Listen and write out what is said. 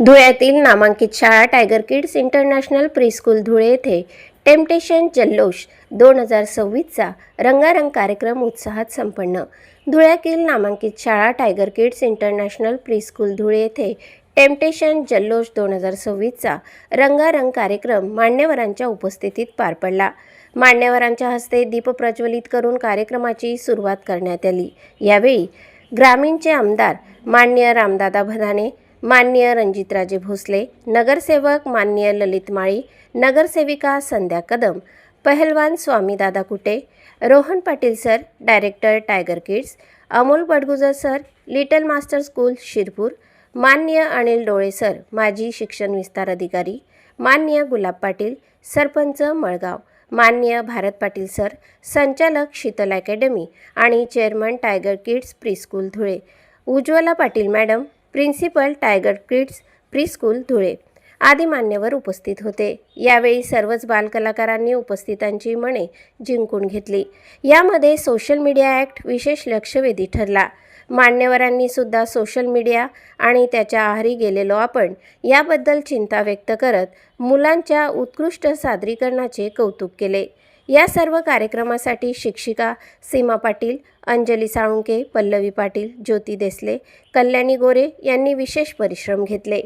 धुळ्यातील नामांकित शाळा tiger kids international preschool Dhule येथे टेम्पटेशन जल्लोष दोन हजार सव्वीसचा रंगारंग कार्यक्रम उत्साहात संपन्न. धुळ्यातील नामांकित शाळा tiger kids international preschool Dhule येथे टेम्पटेशन जल्लोष दोन हजार सव्वीसचा रंगारंग कार्यक्रम मान्यवरांच्या उपस्थितीत पार पडला. मान्यवरांच्या हस्ते दीप प्रज्वलित करून कार्यक्रमाची सुरुवात करण्यात आली. यावेळी ग्रामीणचे आमदार मान्य रामदादा भदाने मान्य रणजितराजे भोसले नगरसेवक मान्य ललित माळी नगरसेविका संध्या कदम पहलवान Swamidada Kute Rohan Patil sir director tiger kids Amol Badgujar sir little master school Shirpur मान्य अनिल डोळे सर माजी शिक्षण विस्तार अधिकारी मान्य गुलाब पाटील सरपंच मळगाव मान्य भारत पाटील सर संचालक शीतल अकॅडमी आणि chairman tiger kids preschool Dhule Ujjwala Patil madam principal tiger kids preschool Dhule आदी मान्यवर उपस्थित होते. यावेळी सर्वच बालकलाकारांनी उपस्थितांची मने जिंकून घेतली. यामध्ये सोशल मीडिया ॲक्ट विशेष लक्षवेधी ठरला. मान्यवरांनी सुद्धा सोशल मीडिया आणि त्याच्या आहारी गेलेलो आपण याबद्दल चिंता व्यक्त करत मुलांच्या उत्कृष्ट सादरीकरणाचे कौतुक केले. या सर्व कार्यक्रमासाठी शिक्षिका सीमा पाटील अंजली साळुंके पल्लवी पाटील ज्योती देसले कल्याणी गोरे यांनी विशेष परिश्रम घेतले.